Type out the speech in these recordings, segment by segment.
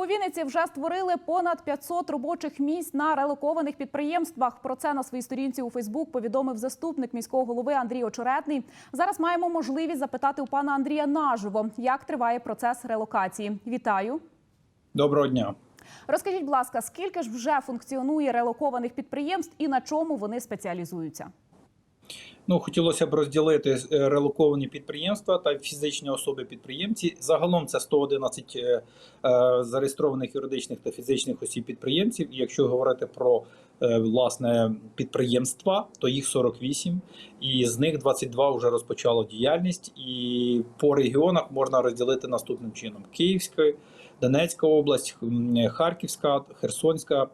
У Вінниці вже створили понад 500 робочих місць на релокованих підприємствах. Про це на своїй сторінці у Фейсбук повідомив заступник міського голови Андрій Очеретний. Зараз маємо можливість запитати у пана Андрія наживо, як триває процес релокації. Вітаю. Доброго дня. Розкажіть, будь ласка, скільки ж вже функціонує релокованих підприємств і на чому вони спеціалізуються? Ну, хотілося б розділити е, релоковані підприємства та фізичні особи-підприємці. Загалом це 111 е, е, зареєстрованих юридичних та фізичних осіб підприємців. І якщо говорити про власне підприємства, то їх 48, і з них 22 вже розпочало діяльність. І по регіонах можна розділити наступним чином: Київська, Донецька область, Харківська, Херсонська.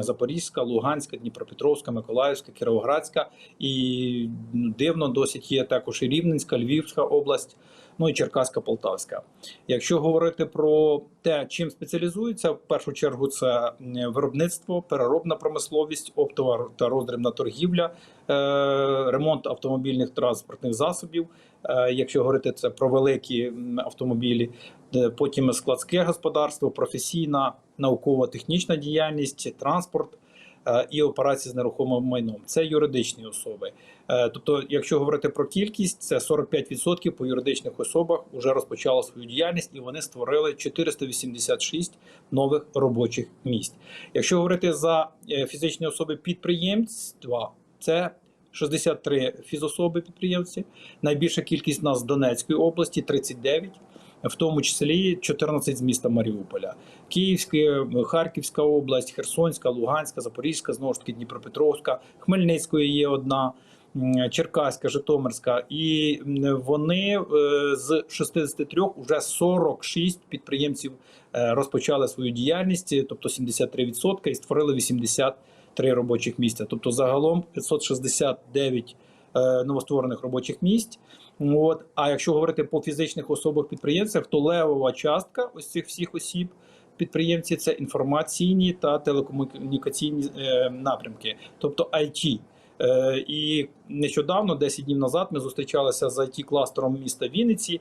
Запорізька, Луганська, Дніпропетровська, Миколаївська, Кіровоградська і ну, дивно досить є також і Рівненська, Львівська область, ну і Черкаська, Полтавська. Якщо говорити про те, чим спеціалізуються, в першу чергу це виробництво, переробна промисловість, оптова та роздрібна торгівля, е, ремонт автомобільних транспортних засобів. Е, Якщо говорити це про великі автомобілі, потім складське господарство, професійна науково-технічна діяльність, транспорт е, і операції з нерухомим майном. Це юридичні особи. Е, Тобто, якщо говорити про кількість, це 45% по юридичних особах вже розпочало свою діяльність і вони створили 486 нових робочих місць. Якщо говорити за е, фізичні особи підприємства, це 63 фізособи підприємці. Найбільша кількість у нас з Донецької області 39 в тому числі 14 з міста Маріуполя, Київська, Харківська область, Херсонська, Луганська, Запорізька, знову ж таки Дніпропетровська, Хмельницької є одна. Черкаська, Житомирська, і вони е, з 63 вже 46 підприємців е, розпочали свою діяльність, тобто 73%, і створили 83 робочих місця. Тобто загалом 569 е, новостворених робочих місць. От. А якщо говорити по фізичних особах підприємцях, то левова частка ось цих всіх осіб підприємці це інформаційні та телекомунікаційні е, напрямки, тобто IT. Е, і нещодавно, 10 днів назад, ми зустрічалися з it кластером міста Вінниці,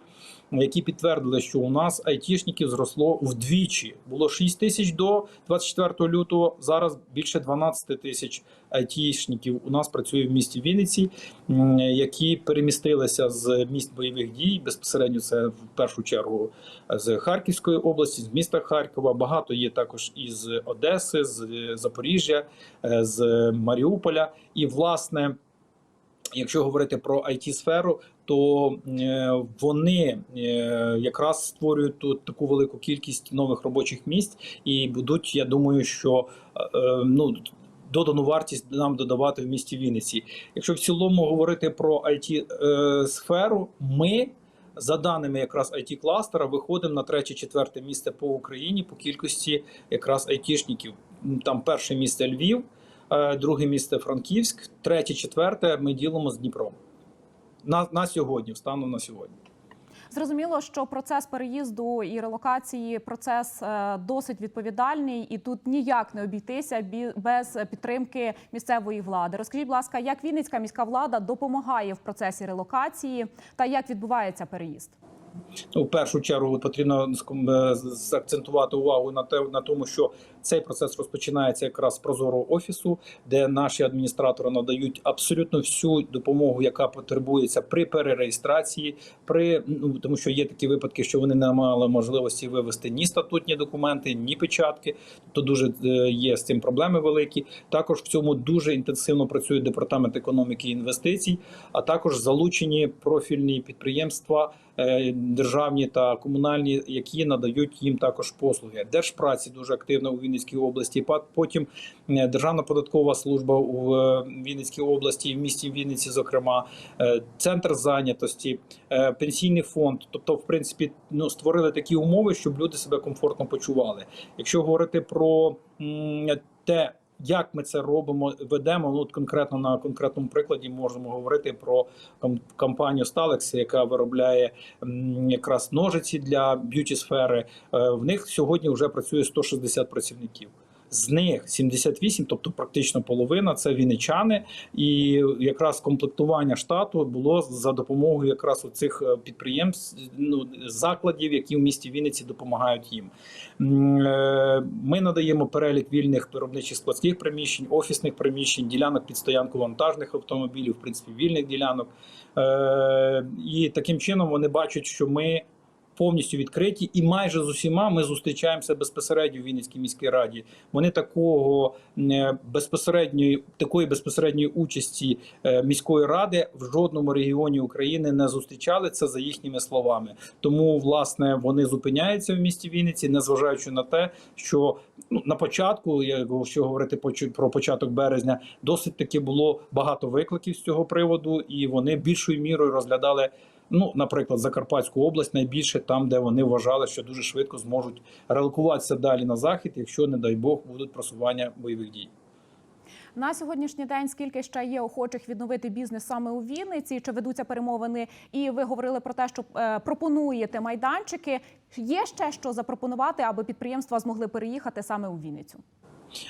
які підтвердили, що у нас айтішників зросло вдвічі. Було 6 тисяч до 24 лютого. Зараз більше 12 тисяч айтішників у нас працює в місті Вінниці, які перемістилися з місць бойових дій. Безпосередньо це в першу чергу з Харківської області, з міста Харкова. Багато є також із Одеси, з Запоріжжя, е, з Маріуполя. І власне. Якщо говорити про it сферу то е, вони е, якраз створюють тут таку велику кількість нових робочих місць і будуть, я думаю, що е, ну. Додану вартість нам додавати в місті Вінниці. Якщо в цілому говорити про it сферу, ми за даними якраз it кластера виходимо на третє-четверте місце по Україні по кількості якраз айтішників. Там перше місце Львів, друге місце Франківськ, третє, четверте ми ділимо з Дніпром. На, на сьогодні, станом на сьогодні. Зрозуміло, що процес переїзду і релокації процес е, досить відповідальний, і тут ніяк не обійтися бі- без підтримки місцевої влади. Розкажіть, будь ласка, як Вінницька міська влада допомагає в процесі релокації та як відбувається переїзд? Ну, в першу чергу потрібно е, увагу на те, на тому, що цей процес розпочинається якраз з прозорого офісу, де наші адміністратори надають абсолютно всю допомогу, яка потребується при перереєстрації, при ну тому, що є такі випадки, що вони не мали можливості вивести ні статутні документи, ні печатки. То дуже е, є з цим проблеми великі. Також в цьому дуже інтенсивно працює департамент економіки і інвестицій, а також залучені профільні підприємства. Державні та комунальні, які надають їм також послуги. Держпраці дуже активно у Вінницькій області. Потім е, Державна податкова служба у е, Вінницькій області, в місті Вінниці, зокрема, е, центр зайнятості, пенсійний фонд. Тобто, в принципі, ну створили такі умови, щоб люди себе комфортно почували. Якщо говорити про те, як ми це робимо, ведемо, ну от конкретно на конкретному прикладі можемо говорити про ком- компанію Stalex, яка виробляє якраз ножиці для б'юті сфери. Е, В них сьогодні вже працює 160 працівників. З них 78, тобто практично половина, це вінничани, і якраз комплектування штату було за допомогою якраз цих підприємств, ну закладів, які в місті Вінниці допомагають їм. Е, Ми надаємо перелік вільних виробничих складських приміщень, офісних приміщень, ділянок під стоянку вантажних автомобілів, в принципі, вільних ділянок. Е, І таким чином вони бачать, що ми повністю відкриті, і майже з усіма ми зустрічаємося безпосередньо в Вінницькій міській раді. Вони такого е, безпосередньої такої безпосередньої участі е, міської ради в жодному регіоні України не зустрічали. Це за їхніми словами. Тому власне вони зупиняються в місті Вінниці, незважаючи на те, що ну на початку, якщо говорити про початок березня, досить таки було багато викликів з цього приводу, і вони більшою мірою розглядали. Ну, наприклад, Закарпатську область найбільше там, де вони вважали, що дуже швидко зможуть релокуватися далі на захід, якщо, не дай Бог, будуть просування бойових дій. На сьогоднішній день скільки ще є охочих відновити бізнес саме у Вінниці? Чи ведуться перемовини? І ви говорили про те, що е, пропонуєте майданчики. Є ще що запропонувати, аби підприємства змогли переїхати саме у Вінницю?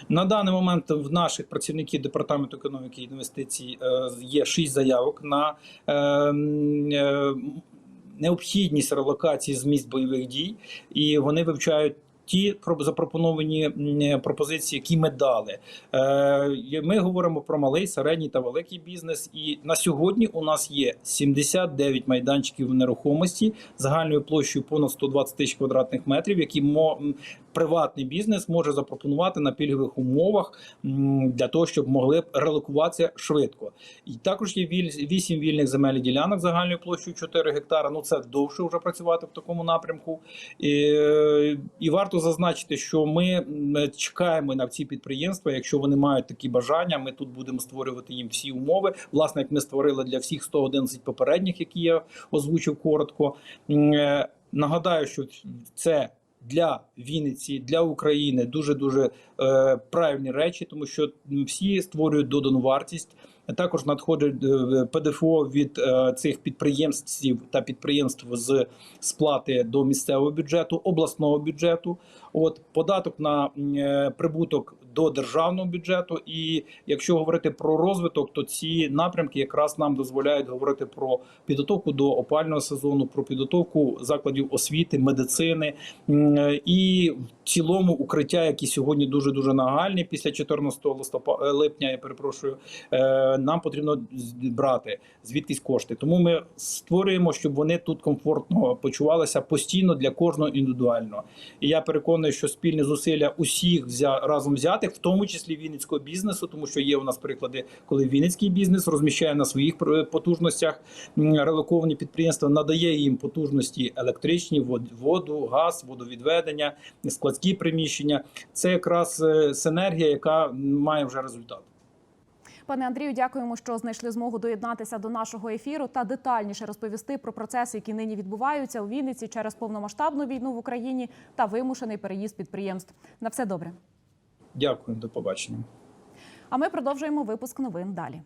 На даний момент в наших працівників департаменту економіки і інвестицій е, є шість заявок на е, необхідність релокації з місць бойових дій, і вони вивчають. Ті про- запропоновані пропозиції, які ми дали, Е, ми говоримо про малий, середній та великий бізнес. І на сьогодні у нас є 79 майданчиків нерухомості загальною площею понад 120 тисяч квадратних метрів, які приватний бізнес може запропонувати на пільгових умовах для того, щоб могли б релокуватися швидко. І також є 8 вільних земельних ділянок загальною площею 4 гектара. Ну це довше вже працювати в такому напрямку. І, і варто зазначити, що ми чекаємо на ці підприємства. Якщо вони мають такі бажання, ми тут будемо створювати їм всі умови. Власне, як ми створили для всіх 111 попередніх, які я озвучив коротко. Е, Нагадаю, що це для Вінниці, для України дуже дуже е, правильні речі, тому що всі створюють додану вартість. Також надходить е, ПДФО від е, цих підприємств та підприємств з сплати до місцевого бюджету, обласного бюджету. От податок на е, прибуток до державного бюджету. І якщо говорити про розвиток, то ці напрямки якраз нам дозволяють говорити про підготовку до опального сезону, про підготовку закладів освіти, медицини е, і в цілому укриття, які сьогодні дуже дуже нагальні після 14 листопада липня. Я перепрошую, е, нам потрібно брати звідкись кошти. Тому ми створюємо, щоб вони тут комфортно почувалися постійно для кожного індивідуально. І я переконаний, що спільні зусилля усіх взя разом взятих, в тому числі вінницького бізнесу, тому що є у нас приклади, коли вінницький бізнес розміщає на своїх пр- потужностях релоковані підприємства, надає їм потужності електричні, вод- воду, газ, водовідведення, складські приміщення. Це якраз е, синергія, яка має вже результат. Пане Андрію, дякуємо, що знайшли змогу доєднатися до нашого ефіру та детальніше розповісти про процеси, які нині відбуваються у Вінниці через повномасштабну війну в Україні та вимушений переїзд підприємств. На все добре. Дякую, до побачення. А ми продовжуємо випуск новин далі.